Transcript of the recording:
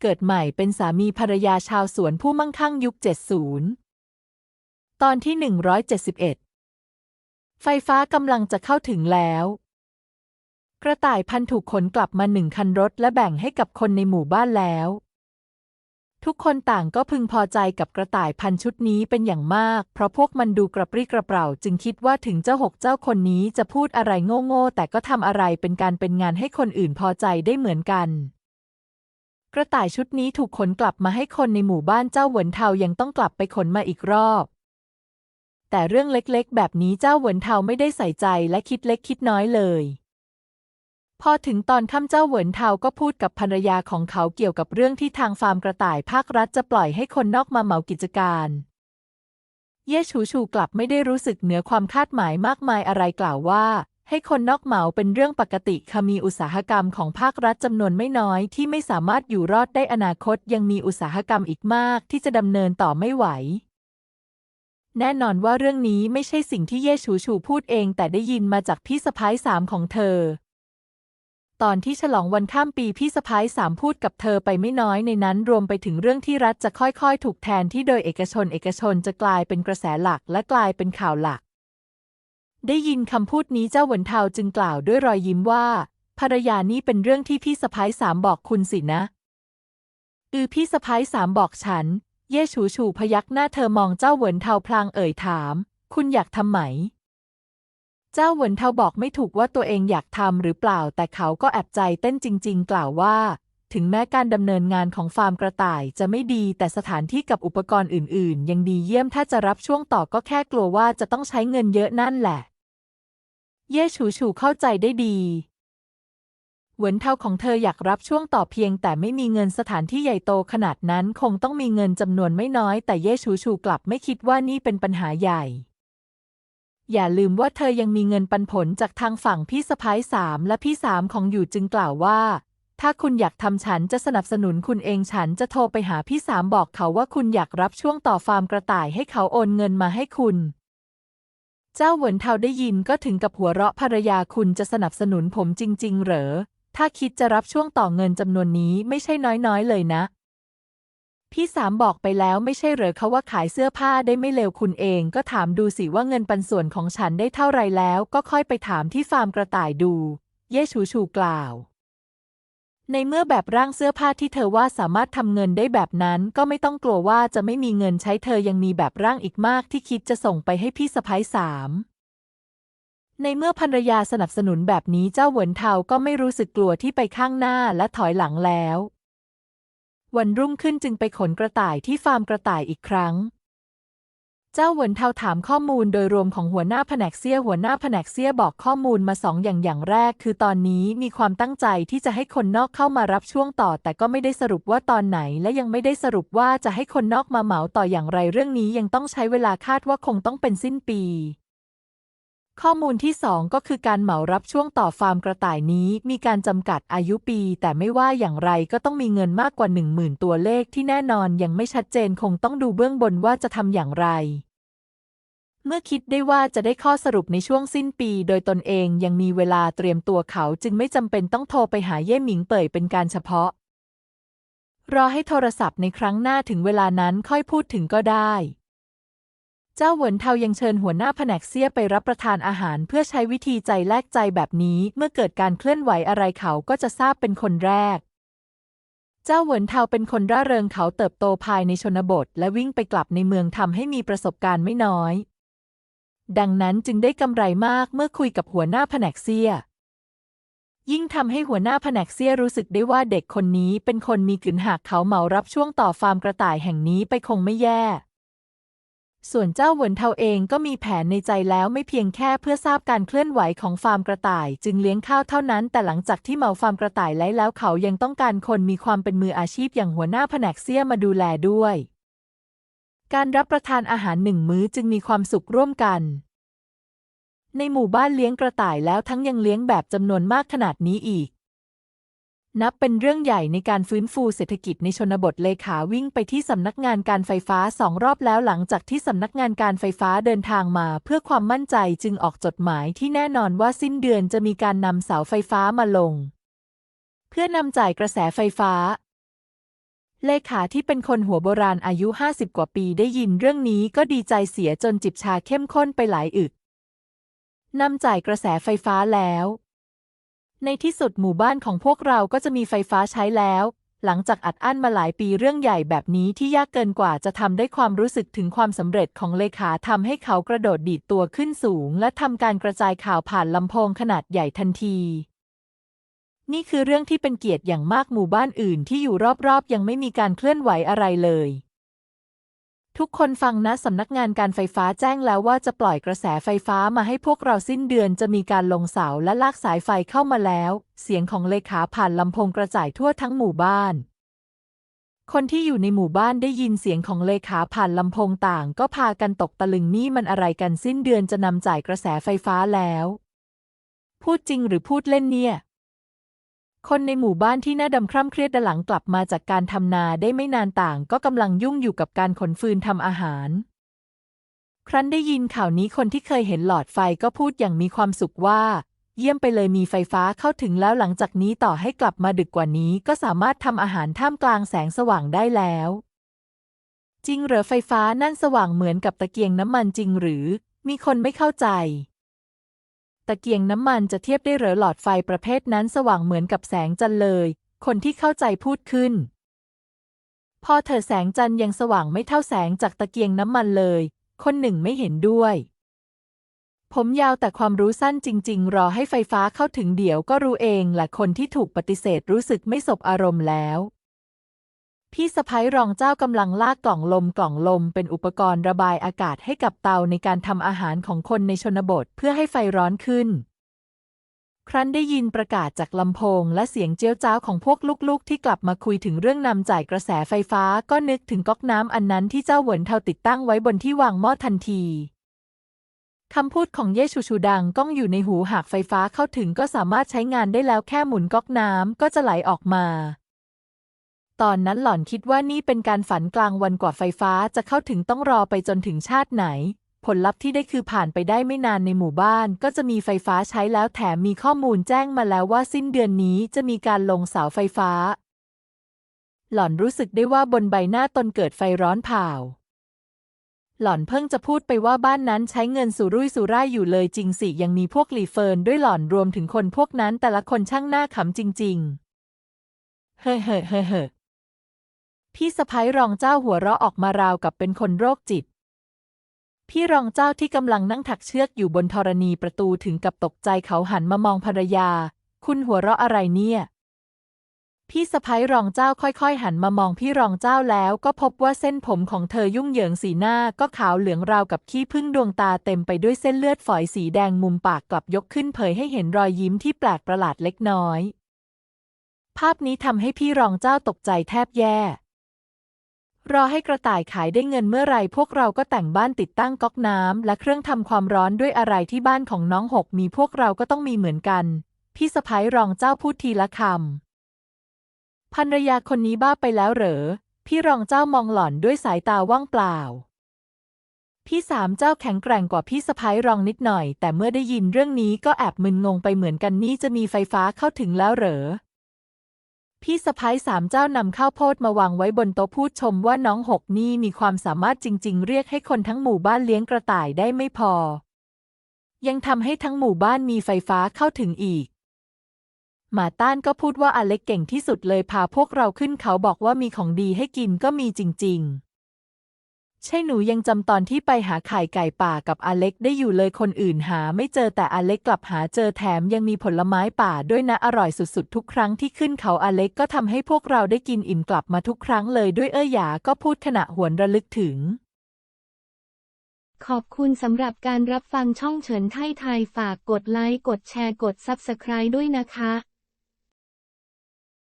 เกิดใหม่เป็นสามีภรรยาชาวสวนผู้มั่งคั่งยุค 70 ตอนที่ 171 ไฟฟ้ากำลังจะเข้าถึงแล้ว กระต่ายพันถูกขนกลับมาหนึ่งคันรถและแบ่งให้กับคนในหมู่บ้านแล้ว ทุกคนต่างก็พึงพอใจกับกระต่ายพันชุดนี้เป็นอย่างมาก เพราะพวกมันดูกระปรี้กระเปร่า จึงคิดว่าถึงเจ้าหกเจ้าคนนี้จะพูดอะไรโง่ๆแต่ก็ทำอะไรเป็นการเป็นงานให้คนอื่นพอใจได้เหมือนกัน กระต่ายชุดนี้ถูกขนกลับมาให้คนในหมู่บ้านเจ้าเหวินเทายังต้องกลับไปขนมาอีกรอบ แต่เรื่องเล็กๆ แบบนี้เจ้าเหวินเทาไม่ได้ใส่ใจและคิดเล็กคิดน้อยเลย พอถึงตอนค่ำเจ้าเหวินเทาก็พูดกับภรรยาของเขาเกี่ยวกับเรื่องที่ทางฟาร์มกระต่ายภาครัฐจะปล่อยให้คนนอกมาเหมากิจการ เย่ชูชูกลับไม่ได้รู้สึกเหนือความคาดหมายมากมายอะไรกล่าวว่า ให้คนนอกเหมาเป็นเรื่องปกติค่ะมีอุตสาหกรรมของภาครัฐจำนวนไม่น้อยที่ไม่สามารถอยู่รอดได้อนาคตยังมีอุตสาหกรรมอีกมากที่จะดำเนินต่อไม่ไหว แน่นอนว่าเรื่องนี้ไม่ใช่สิ่งที่เย่ชูชูพูดเอง แต่ได้ยินมาจากพี่สะพ้ายสามของเธอ ตอนที่ฉลองวันข้ามปีพี่สะพ้ายสามพูดกับเธอไปไม่น้อยในนั้น รวมไปถึงเรื่องที่รัฐจะค่อยๆ ถูกแทนที่โดยเอกชนเอกชนจะกลายเป็นกระแสหลักและกลายเป็นข่าวหลัก ได้ยินคำพูดนี้เจ้าหวนเทาจึงกล่าวด้วยรอยยิ้มว่า ภรรยานี่เป็นเรื่องที่พี่สะพ้ายสามบอกคุณสินะ อือพี่สะพ้ายสามบอกฉัน เย่ฉูฉูพยักหน้าเธอมองเจ้าหวนเทาพลางเอ่ยถาม คุณอยากทำไหม เจ้าหวนเทาบอกไม่ถูกว่าตัวเองอยากทำหรือเปล่า แต่เขาก็แอบใจเต้นจริง ๆ กล่าวว่า ถึงแม้การดำเนินงานของฟาร์มกระต่ายจะไม่ดี แต่สถานที่กับอุปกรณ์อื่น ๆ ยังดีเยี่ยมถ้าจะรับช่วงต่อก็แค่กลัวว่าจะต้องใช้เงินเยอะนั่นแหละ เย่ฉูฉูเข้าใจได้ดีเหวินเทาของเธออยากรับช่วงต่อเพียง แต่ไม่มีเงินสถานที่ใหญ่โตขนาดนั้นคงต้องมีเงินจำนวนไม่น้อย แต่เย่ฉูฉูกลับไม่คิดว่านี่เป็นปัญหาใหญ่ อย่าลืมว่าเธอยังมีเงินปันผลจากทางฝั่งพี่สะพ้ายสามและพี่สามของอยู่จึงกล่าวว่า ถ้าคุณอยากทำฉันจะสนับสนุนคุณเองฉันจะโทรไปหาพี่สามบอกเขาว่าคุณอยากรับช่วงต่อฟาร์มกระต่ายให้เขาโอนเงินมาให้คุณ เจ้าเหวินเทาได้ยินก็ถึงกับหัวเราะภรรยาคุณจะสนับสนุนผมจริง ๆ เหรอ ถ้าคิดจะรับช่วงต่อเงินจำนวนนี้ไม่ใช่น้อยๆเลยนะ พี่สามบอกไปแล้วไม่ใช่เหรอเขาว่าขายเสื้อผ้าได้ไม่เลวคุณเอง ก็ถามดูสิว่าเงินปันส่วนของฉันได้เท่าไรแล้ว ก็ค่อยไปถามที่ฟาร์มกระต่ายดู เย่ชูชูกล่าว ในเมื่อแบบร่างเสื้อผ้าที่เธอว่าสามารถทำเงินได้แบบนั้น ก็ไม่ต้องกลัวว่าจะไม่มีเงินใช้เธอยังมีแบบร่างอีกมากที่คิดจะส่งไปให้พี่สะพ้ายสามในเมื่อภรรยาสนับสนุนแบบนี้เจ้าเหวินเทาก็ไม่รู้สึกกลัวที่ไปข้างหน้าและถอยหลังแล้ว วันรุ่งขึ้นจึงไปขนกระต่ายที่ฟาร์มกระต่ายอีกครั้ง เจ้าเหวินเทาถามข้อมูลโดยรวมของหัวหน้าแผนกเซี่ยหัวหน้าแผนกเซี่ยบอกข้อมูลมาสองอย่างอย่างแรก คือตอนนี้มีความตั้งใจที่จะให้คนนอกเข้ามารับช่วงต่อ แต่ก็ไม่ได้สรุปว่าตอนไหน และยังไม่ได้สรุปว่าจะให้คนนอกมาเหมาต่ออย่างไรเรื่องนี้ยังต้องใช้เวลาคาดว่าคงต้องเป็นสิ้นปี ข้อมูลที่สองก็คือการเหมารับช่วงต่อฟาร์มกระต่ายนี้ มีการจำกัดอายุปี แต่ไม่ว่าอย่างไรก็ต้องมีเงินมากกว่าหนึ่งหมื่นตัวเลขที่แน่นอนยังไม่ชัดเจนคงต้องดูเบื้องบนว่าจะทำอย่างไร เมื่อคิดได้ว่าจะได้ข้อสรุปในช่วงสิ้นปี โดยตนเองยังมีเวลาเตรียมตัวเขาจึงไม่จำเป็นต้องโทรไปหาเย่หมิงเป่ยเป็นการเฉพาะ รอให้โทรศัพท์ในครั้งหน้าถึงเวลานั้นค่อยพูดถึงก็ได้ เจ้าเหวินเทายังเชิญหัวหน้าแผนกเซี่ยไปรับประทานอาหารเพื่อใช้วิธีใจแลกใจแบบนี้ เมื่อเกิดการเคลื่อนไหวอะไรเขาก็จะทราบเป็นคนแรก เจ้าเหวินเทาเป็นคนร่าเริงเขาเติบโตภายในชนบท และวิ่งไปกลับในเมืองทำให้มีประสบการณ์ไม่น้อย ดังนั้นจึงได้กำไรมากเมื่อคุยกับหัวหน้าแผนกเซี่ยยิ่งทำให้หัวหน้าแผนกเซียรู้สึกได้ว่าเด็กคนนี้เป็นคนมีกึนหากเขาเหมารับช่วงต่อฟาร์มกระต่ายแห่งนี้ไปคงไม่แย่ ส่วนเจ้าเหวินเทาเองก็มีแผนในใจแล้วไม่เพียงแค่เพื่อทราบการเคลื่อนไหวของฟาร์มกระต่าย จึงเลี้ยงข้าวเท่านั้น แต่หลังจากที่เหมาฟาร์มกระต่ายไล้แล้วเขายังต้องการคนมีความเป็นมืออาชีพอย่างหัวหน้าแผนกเซี่ยมาดูแลด้วย การรับประทานอาหารหนึ่งมื้อจึงมีความสุขร่วมกัน ในหมู่บ้านเลี้ยงกระต่ายแล้วทั้งยังเลี้ยงแบบจำนวนมากขนาดนี้อีก นับเป็นเรื่องใหญ่ในการฟื้นฟูเศรษฐกิจในชนบทเลขาวิ่งไปที่สำนักงานการไฟฟ้าสองรอบแล้วหลังจากที่สำนักงานการไฟฟ้าเดินทางมา เพื่อความมั่นใจจึงออกจดหมายที่แน่นอนว่าสิ้นเดือนจะมีการนำเสาไฟฟ้ามาลง เพื่อนำจ่ายกระแสไฟฟ้า เลขาที่เป็นคนหัวโบราณอายุห้าสิบกว่าปีได้ยินเรื่องนี้ก็ดีใจเสียจนจิบชาเข้มข้นไปหลายอึกนำจ่ายกระแสไฟฟ้าแล้ว ในที่สุดหมู่บ้านของพวกเราก็จะมีไฟฟ้าใช้แล้ว หลังจากอัดอั้นมาหลายปีเรื่องใหญ่แบบนี้ที่ยากเกินกว่าจะทำได้ความรู้สึกถึงความสำเร็จของเลขาทำให้เขากระโดดดีดตัวขึ้นสูง และทำการกระจายข่าวผ่านลำโพงขนาดใหญ่ทันที นี่คือเรื่องที่เป็นเกียรติอย่างมากหมู่บ้านอื่นที่อยู่รอบๆ ยังไม่มีการเคลื่อนไหวอะไรเลย ทุกคนฟังนะสำนักงานการไฟฟ้าแจ้งแล้วว่าจะปล่อยกระแสไฟฟ้ามาให้พวกเราสิ้นเดือนจะมีการลงเสาและลากสายไฟเข้ามาแล้ว เสียงของเลขาผ่านลำโพงกระจายทั่วทั้งหมู่บ้าน คนที่อยู่ในหมู่บ้านได้ยินเสียงของเลขาผ่านลำโพงต่าง ก็พากันตกตะลึงนี่มันอะไรกันสิ้นเดือนจะนำจ่ายกระแสไฟฟ้าแล้ว พูดจริงหรือพูดเล่นเนี่ย คนในหมู่บ้านที่หน้าดำคร่ำเครียดดหลังกลับมาจากการทำนาได้ไม่นานต่าง ก็กำลังยุ่งอยู่กับการขนฟืนทำอาหาร ครั้นได้ยินข่าวนี้คนที่เคยเห็นหลอดไฟก็พูดอย่างมีความสุขว่า เยี่ยมไปเลยมีไฟฟ้าเข้าถึงแล้วหลังจากนี้ต่อให้กลับมาดึกกว่านี้ก็สามารถทำอาหารท่ามกลางแสงสว่างได้แล้ว จริงเหรอไฟฟ้านั่นสว่างเหมือนกับตะเกียงน้ำมันจริงหรือ มีคนไม่เข้าใจ ตะเกียงน้ำมันจะเทียบได้เหรอหลอดไฟประเภทนั้นสว่างเหมือนกับแสงจันเลย คนที่เข้าใจพูดขึ้น พอเธอแสงจันยังสว่างไม่เท่าแสงจากตะเกียงน้ำมันเลย คนหนึ่งไม่เห็นด้วย ผมยาวแต่ความรู้สั้นจริง ๆ รอให้ไฟฟ้าเข้าถึงเดี๋ยวก็รู้เองแหละคนที่ถูกปฏิเสธรู้สึกไม่สบอารมณ์แล้ว พี่สะพ้ยรองเจ้ากำลังลากกล่องลมกล่องลมเป็นอุปกรณ์ระบายอากาศให้กับเตาในการทำอาหารของคนในชนบทเพื่อให้ไฟร้อนขึ้น ครั้นได้ยินประกาศจากลำโพงและเสียงเจียวจ้าวของพวกลูกๆ ที่กลับมาคุยถึงเรื่องนำจ่ายกระแสไฟฟ้าก็นึกถึงก๊อกน้ำอันนั้นที่เจ้าเหวินเทาติดตั้งไว้บนที่วางหม้อทันทีคำพูดของเย่ชูชูดังก้องอยู่ในหูหากไฟฟ้าเข้าถึงก็สามารถใช้งานได้แล้วแค่หมุนก๊อกน้ำก็จะไหลออกมา ตอนนั้นหล่อนคิดว่านี่เป็นการฝันกลางวันกว่าไฟฟ้าจะเข้าถึงต้องรอไปจนถึงชาติไหน ผลลัพธ์ที่ได้คือผ่านไปได้ไม่นานในหมู่บ้าน ก็จะมีไฟฟ้าใช้แล้วแถมมีข้อมูลแจ้งมาแล้วว่าสิ้นเดือนนี้จะมีการลงเสาไฟฟ้า หล่อนรู้สึกได้ว่าบนใบหน้าตนเกิดไฟร้อนเผาหล่อนเพิ่งจะพูดไปว่าบ้านนั้นใช้เงินสุรุ่ยสุร่ายอยู่เลยจริงสิ ยังมีพวกหลีเฟินด้วยหล่อนรวมถึงคนพวกนั้นแต่ละคนช่างหน้าขำจริง ๆ เฮ้เฮ้อเฮ้อเฮ้อ พี่สะพ้ยรองเจ้าหัวเราะออกมาราวกับเป็นคนโรคจิต พี่รองเจ้าที่กำลังนั่งถักเชือกอยู่บนธรณีประตูถึงกับตกใจเขาหันมามองภรรยา คุณหัวเราะอะไรเนี่ย พี่สะพ้ยรองเจ้าค่อยๆ หันมามองพี่รองเจ้าแล้วก็พบว่าเส้นผมของเธอยุ่งเหยิงสีหน้าก็ขาวเหลืองราวกับขี้ผึ้งดวงตาเต็มไปด้วยเส้นเลือดฝอยสีแดงมุมปากกลับยกขึ้นเผยให้เห็นรอยยิ้มที่แปลกประหลาดเล็กน้อย ภาพนี้ทำให้พี่รองเจ้าตกใจแทบแย่ รอให้กระต่ายขายได้เงินเมื่อไรพวกเราก็แต่งบ้านติดตั้งก๊อกน้ำและเครื่องทำความร้อนด้วยอะไรที่บ้านของน้องหกมีพวกเราก็ต้องมีเหมือนกัน พี่สะพ้ายรองเจ้าพูดทีละคำภรรยาคนนี้บ้าไปแล้วเหรอ พี่รองเจ้ามองหล่อนด้วยสายตาว่างเปล่า พี่สามเจ้าแข็งแกร่งกว่าพี่สะพ้ายรองนิดหน่อย แต่เมื่อได้ยินเรื่องนี้ก็แอบมึนงงไปเหมือนกันนี่จะมีไฟฟ้าเข้าถึงแล้วเหรอ พี่สะพ้ายสามเจ้านำข้าวโพดมาวางไว้บนโต๊ะพูดชมว่าน้องหกนี่มีความสามารถจริง ๆ เรียกให้คนทั้งหมู่บ้านเลี้ยงกระต่ายได้ไม่พอ ยังทำให้ทั้งหมู่บ้านมีไฟฟ้าเข้าถึงอีก หมาต้านก็พูดว่าอเล็กเก่งที่สุดเลยพาพวกเราขึ้นเขาบอกว่ามีของดีให้กินก็มีจริง ๆ ใช่หนูยังจำตอนที่ไปหาไข่ไก่ป่ากับอเล็กได้อยู่เลยคนอื่นหาไม่เจอแต่อเล็กกลับหาเจอแถมยังมีผลไม้ป่าด้วยนะอร่อยสุดๆ ทุกครั้งที่ขึ้นเขาอเล็กก็ทำให้พวกเราได้กินอิ่มกลับมาทุกครั้งเลยด้วยเอ้ยหยาก็พูดขณะหวนระลึกถึง ขอบคุณสำหรับการรับฟังช่องเฉินไทยไทยฝากกดไลค์กดแชร์กด Subscribe ด้วยนะคะ